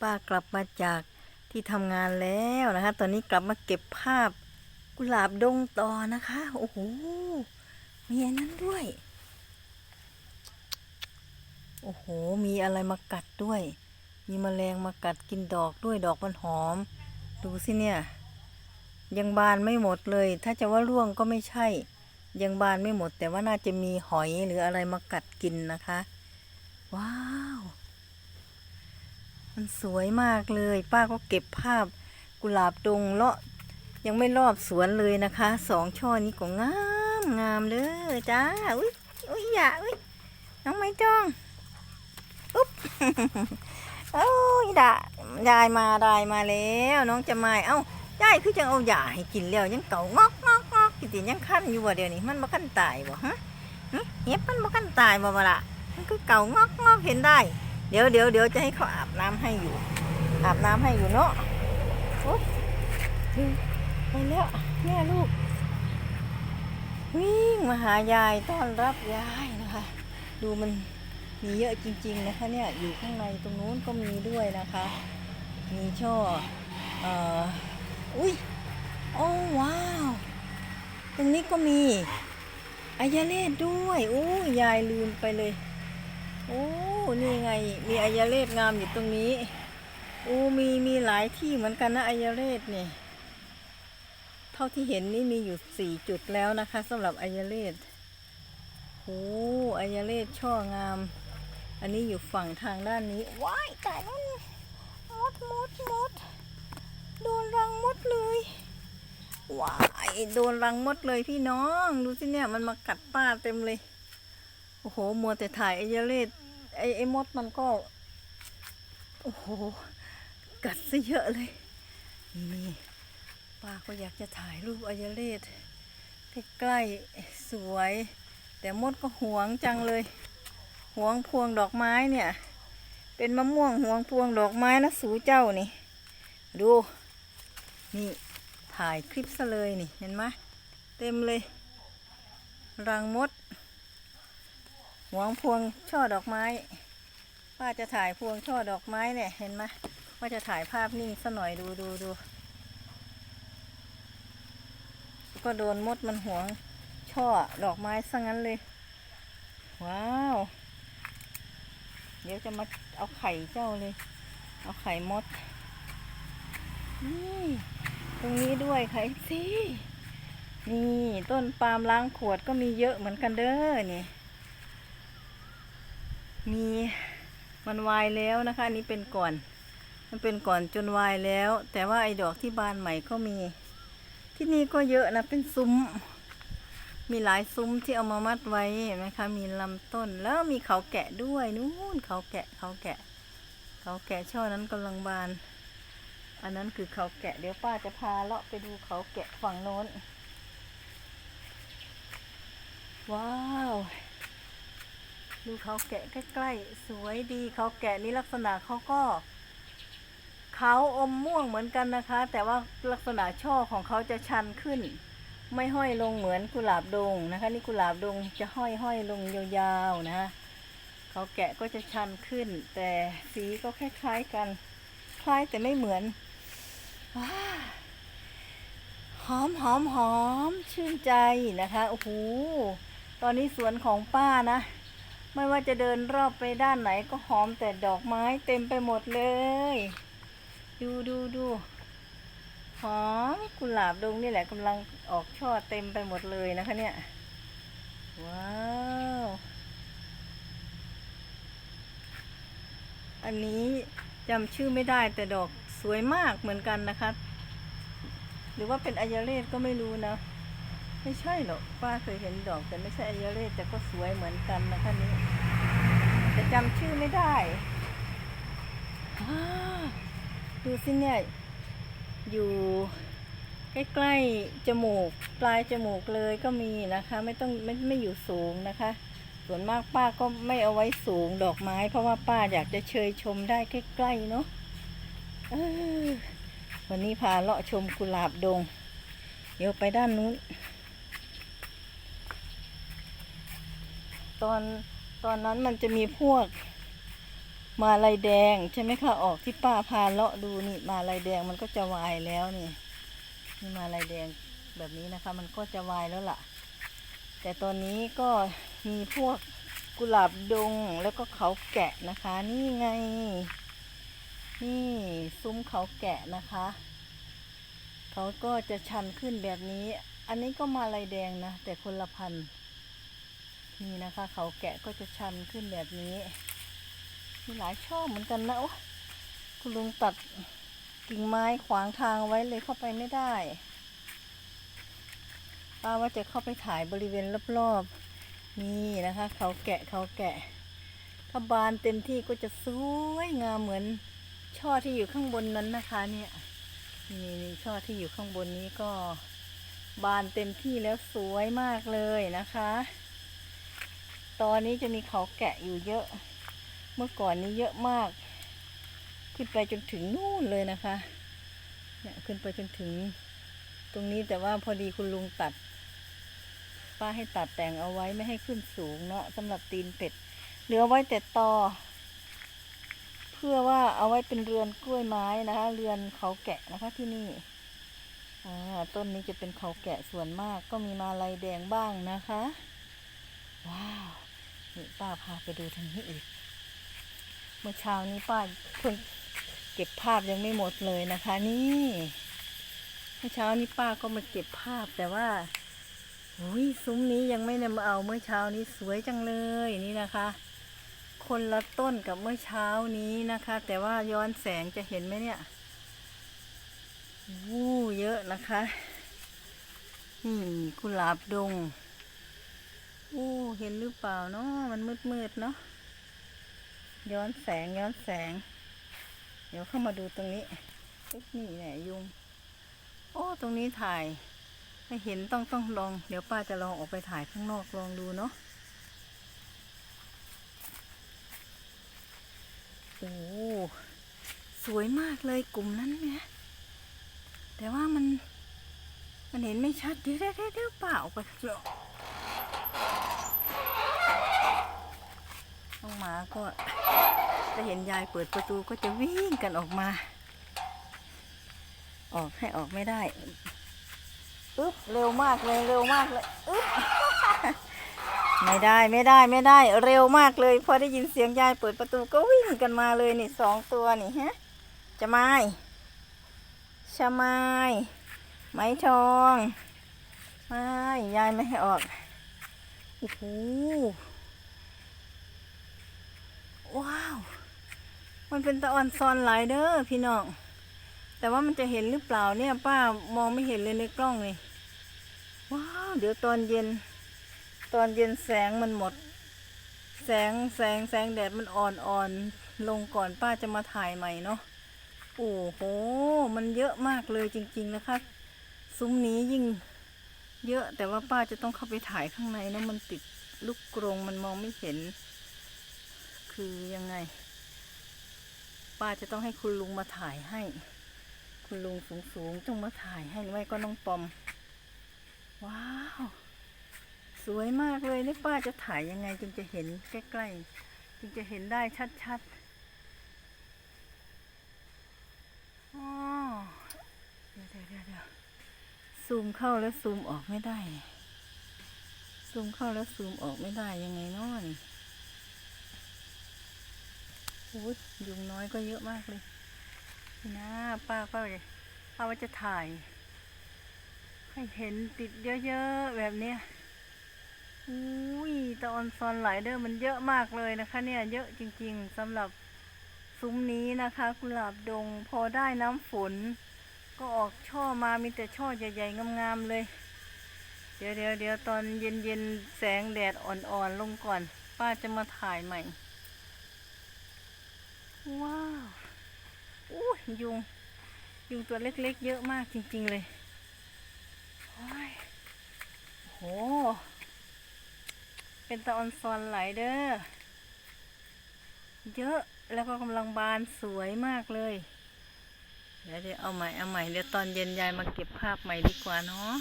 ป้ากลับมาจากที่ทำงานแล้วนะคะ ตอนนี้กลับมาเก็บภาพกุหลาบดงต่อนะคะ โอ้โห มีอันนั้นด้วย โอ้โห มีอะไรมากัดด้วย มีแมลงมากัดกินดอกด้วยดอกมันหอม ดูสิเนี่ย ยังบานไม่หมดเลย ถ้าจะว่าร่วงก็ไม่ใช่ ยังบานไม่หมด แต่ว่าน่าจะมีหอยหรืออะไรมากัดกินนะคะ ว้าว มันสวยมากเลย ป้าก็เก็บภาพกุหลาบดงเลาะยังไม่รอบสวนเลยนะคะสองช่อนี้ก็งามงามเลยจ้าอุ้ยอุ้ยอย่าอุ้ยน้องไม่จ้องอุ๊บโอ้ยดายายมาดายมาแล้ว น้องจะมาเอ้ายายคือจังเอาหยาให้กินแล้วยังเก่างอกงอกงอกกินยังคันอยู่บ่เดี๋ยวนี้มันบ่คันตายบ่ฮะเห็บมันบ่คันตายบ่บ่ล่ะมันคือเก่างอกงอกเห็นได้ เดี๋ยวเดี๋ยวเดี๋ยวจะให้เขาอาบน้ำให้อยู่ อาบน้ำให้อยู่เนาะโอ๊ยไปแล้วเนี่ยลูก วิ่งมาหายายต้อนรับยายนะคะ ดูมันมีเยอะจริง ๆ นะคะเนี่ยอยู่ข้างในตรงนู้นก็มีด้วยนะคะ มีช่อเอ่ออุ้ยโอ้ว้าว ตรงนี้ก็มีอายาเลศด้วยโอ้ยายลืมไปเลย โอ้ นี่ไง มีอายาเลศงามอยู่ตรงนี้อ้มีมีหลายที่เหมือนกันนะอายาเลศเนี่ย เท่าที่เห็นนี่มีอยู่สี่จุดแล้วนะคะสำหรับอายาเลศโอ้อายาเลศช่องาม อันนี้อยู่ฝั่งทางด้านนี้ ว้ายตายแล้วมดมดมดโดนรังมดเลยว้ายโดนรังมดเลยพี่น้อง ดูสิเนี่ยมันมากัดป้าเต็มเลย โอ้โห มัวแต่ถ่ายไอ้ยเลศ ไอ้ไอ้มดมันก็ โอ้โห กัดซะเยอะเลย นี่ป้าก็อยากจะถ่ายรูปอายเลศใกล้ๆสวย แต่มดก็หวงจังเลยหวงพวงดอกไม้เนี่ย เป็นมะม่วงหวงพวงดอกไม้นะสูเจ้านี่ ดู นี่ถ่ายคลิปซะเลยนี่เห็นไหมเต็มเลย รังมด หวงพวงช่อดอกไม้ป้าจะถ่ายพวงช่อดอกไม้เนี่ยเห็นไหมว่าจะถ่ายภาพนิ่งซะหน่อยดูดูดูก็โดนมดมันหวงช่อดอกไม้ซะงั้นเลย ว้าว เดี๋ยวจะมาเอาไข่เจ้าเลย เอาไข่มด นี่ตรงนี้ด้วยไข่สินี่ต้นปาล์มล้างขวดก็มีเยอะเหมือนกันเด้อนี่ มีมันวายแล้วนะคะอันนี้เป็นก่อน มันเป็นก่อนจนวายแล้ว แต่ว่าไอ้ดอกที่บานใหม่ก็มี ที่นี่ก็เยอะนะเป็นซุ้ม มีหลายซุ้มที่เอามามัดไว้เห็นไหมคะมีลำต้นแล้วมีเขาแกะด้วยนู่นเขาแกะเขาแกะ เขาแกะช่อนั้นกำลังบาน อันนั้นคือเขาแกะเดี๋ยวป้าจะพาเลาะไปดูเขาแกะฝั่งโน้น ว้าว ดูเขาแกะใกล้ๆ สวยดีเขาแกะนี่ลักษณะเขาก็เขาอมม่วงเหมือนกันนะคะ แต่ว่าลักษณะช่อของเขาจะชันขึ้น ไม่ห้อยลงเหมือนกุหลาบดงนะคะ นี่กุหลาบดงจะห้อยห้อยลงยาวๆนะคะเขาแกะก็จะชันขึ้น แต่สีก็คล้ายๆกัน คล้ายแต่ไม่เหมือนว้าหอมหอมหอมชื่นใจนะคะโอ้โหตอนนี้สวนของป้านะ ไม่ว่าจะเดินรอบไปด้านไหนก็หอมแต่ดอกไม้เต็มไปหมดเลย ดูดูดูหอมกุหลาบดงนี่แหละกำลังออกช่อเต็มไปหมดเลยนะคะเนี่ย ว้าว อันนี้จำชื่อไม่ได้แต่ดอกสวยมากเหมือนกันนะคะ หรือว่าเป็นอายาเลศก็ไม่รู้นะ ไม่ใช่หรอกป้าเคยเห็นดอกแต่ไม่ใช่อายาเลศแต่ก็สวยเหมือนกันนะคะนี้ แต่จำชื่อไม่ได้ดูสิเนี่ย อยู่ใกล้ๆจมูก ปลายจมูกเลยก็มีนะคะ ไม่ต้องไม่ไม่อยู่สูงนะคะ ส่วนมากป้าก็ไม่เอาไว้สูงดอกไม้ เพราะว่าป้าอยากจะเชยชมได้ใกล้ๆเนาะวันนี้พาเลาะชมกุหลาบดง เดี๋ยวไปด้านนู้น ตอน ตอนนั้นมันจะมีพวกมาลายแดงใช่ไหมคะออกที่ป้าพาเลาะดูนี่มาลายแดงมันก็จะวายแล้วนี่นี่มาลายแดงแบบนี้นะคะ มันก็จะวายแล้วล่ะ แต่ตอนนี้ก็มีพวกกุหลาบดงแล้วก็เขาแกะนะคะ นี่ไง นี่ซุ้มเขาแกะนะคะเขาก็จะชันขึ้นแบบนี้ อันนี้ก็มาลายแดงนะแต่คนละพันธุ์ นี่นะคะ เขาแกะก็จะชันขึ้นแบบนี้ มีหลายช่อเหมือนกันนะโอ๊ยคุณลุงตัดกิ่งไม้ขวางทางไว้เลยเข้าไปไม่ได้ ป้าว่าจะเข้าไปถ่ายบริเวณรอบๆ นี่นะคะ เขาแกะเขาแกะ ถ้าบานเต็มที่ก็จะสวยงามเหมือนช่อที่อยู่ข้างบนนั้นนะคะเนี่ยนี่นี่ช่อที่อยู่ข้างบนนี้ก็บานเต็มที่แล้วสวยมากเลยนะคะ ตอนนี้จะมีเขาแกะอยู่เยอะ เมื่อก่อนนี้เยอะมาก ขึ้นไปจนถึงนู่นเลยนะคะ เนี่ยขึ้นไปจนถึง ตรงนี้แต่ว่าพอดีคุณลุงตัด ป้าให้ตัดแต่งเอาไว้ไม่ให้ขึ้นสูงเนาะสำหรับตีนเป็ด เหลือไว้แต่ตอ เพื่อว่าเอาไว้เป็นเรือนกล้วยไม้นะคะ เรือนเขาแกะนะคะที่นี่ต้นนี้จะเป็นเขาแกะส่วนมากก็มีมาลายแดงบ้างนะคะ ว้าว นี่ป้าพาไปดูทางนี้อีก เมื่อเช้านี้ป้าเพิ่งเก็บภาพยังไม่หมดเลยนะคะ นี่เมื่อเช้านี้ป้าก็มาเก็บภาพแต่ว่าอุ้ยซุ้มนี้ยังไม่นำมาเอาเมื่อเช้านี้สวยจังเลยนี่นะคะ คนละต้นกับเมื่อเช้านี้นะคะ แต่ว่าย้อนแสงจะเห็นไหมเนี่ยวู้เยอะนะคะนี่กุหลาบดง อู้เห็นหรือเปล่าเนาะมันมืดมืดเนาะย้อนแสงย้อนแสง เดี๋ยวเข้ามาดูตรงนี้เอ๊ะนี่แหละยุง โอ้ตรงนี้ถ่ายไม่เห็นต้องต้องลอง เดี๋ยวป้าจะลองออกไปถ่ายข้างนอกลองดูเนาะโอ้สวยมากเลยกลุ่มนั้นเนี่ยแต่ว่ามัน มันเห็นไม่ชัดเดี๋ยวเดี๋ยวเดี๋ยวเดี๋ยวป้าออกไปข้างนอกน้องห มาก็จะเห็นยายเปิดประตูก็จะวิ่งกันออกมา ออกให้ออกไม่ได้อึ๊บเร็วมากเลยเร็วมากเลยอึ๊บไม่ได้ไม่ได้ไม่ได้เร็วมากเลย พอได้ยินเสียงยายเปิดประตูก็วิ่งกันมาเลยนี่สองตัวนี่ฮะจะไม้ชะไม้ไม้ทองไม่ยายไม่ให้ออกโอ้โห ว้าว มันเป็นตะออนซอนหลายเด้อพี่น้อง แต่ว่ามันจะเห็นหรือเปล่าเนี่ย ป้ามองไม่เห็นเลยในกล้องเลยว้าว เดี๋ยวตอนเย็น ตอนเย็นแสงมันหมด แสงแสงแสงแดดมันอ่อนอ่อนลงก่อนป้าจะมาถ่ายใหม่เนาะโอ้โห มันเยอะมากเลยจริงๆนะคะ ซุ้มนี้ยิ่งเยอะแต่ว่าป้าจะต้องเข้าไปถ่ายข้างในนะมันติดลูกกรงมันมองไม่เห็น คือยังไง ป้าจะต้องให้คุณลุงมาถ่ายให้ คุณลุงสูงๆต้องมาถ่ายให้ไว้ก็น้องปอม ว้าว สวยมากเลยนี่ป้าจะถ่ายยังไง จึงจะเห็นใกล้ๆจึงจะเห็นได้ชัดๆอ๋อเดี๋ยวเดี๋ยวเดี๋ยวซูมเข้าแล้วซูมออกไม่ได้ซูมเข้าแล้วซูมออกไม่ได้ยังไงนาะนี่ อ้ยยุงน้อยก็เยอะมากเลยนะป้าก็เลยป้าว่าจะถ่าย ให้เห็นติดเยอะๆแบบเนี้ยอุ้ยตะออนซอนไหลเดอร์มันเยอะมากเลยนะคะ เนี่ยเยอะจริงๆสำหรับซุ้มนี้นะคะกุหลาบดงพอได้น้ำฝน ก็ออกช่อมามีแต่ช่อใหญ่ๆงามๆเลย เดี๋ยวเดี๋ยวเดี๋ยวตอนเย็นๆแสงแดดอ่อนๆลงก่อน ป้าจะมาถ่ายใหม่ ว้าวอู้ยยุง ยุงตัวเล็กๆ เยอะมากจริงๆเลย โอ้ยโห เป็นตะออนซอนไหลเด้อ เยอะแล้วก็กำลังบานสวยมากเลย เดี๋ยวเดี๋ยวเอาใหม่ เอาใหม่ เดี๋ยวตอนเย็นยายมาเก็บภาพใหม่ดีกว่าเนาะ